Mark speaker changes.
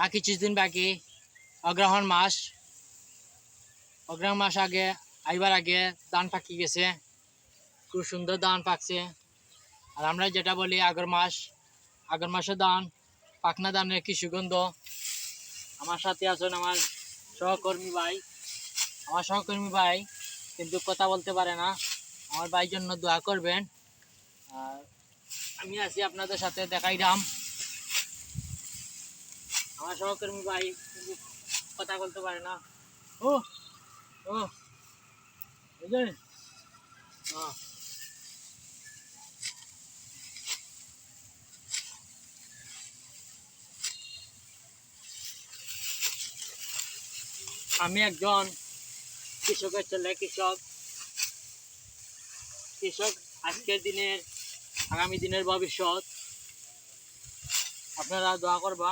Speaker 1: আর কিছুদিন বাকি। অগ্রহণ মাস। অগ্রহণ মাস আগে, আইবার আগে ধান পাকি গেছে। খুব সুন্দর ধান পাকছে। আর আমরা যেটা বলি আগর মাস, আগর মাসে ধান, পাকনা ধানের কি সুগন্ধ। আমার সাথে আছেন আমার সহকর্মী ভাই। আমার সহকর্মী ভাই কিন্তু কথা বলতে পারে না। আমার ভাইয়ের জন্য দোয়া করবেন। আর আমি আছি আপনাদের সাথে, দেখাইলাম। আমার সহকর্মী ভাই কিন্তু কথা বলতে পারে না। ও ও বুঝলেন আমি একজন কৃষকের ছেলে, কৃষক। কৃষক, আজকের দিনের, আগামী দিনের ভবিষ্যৎ। আপনারা দোয়া করবা।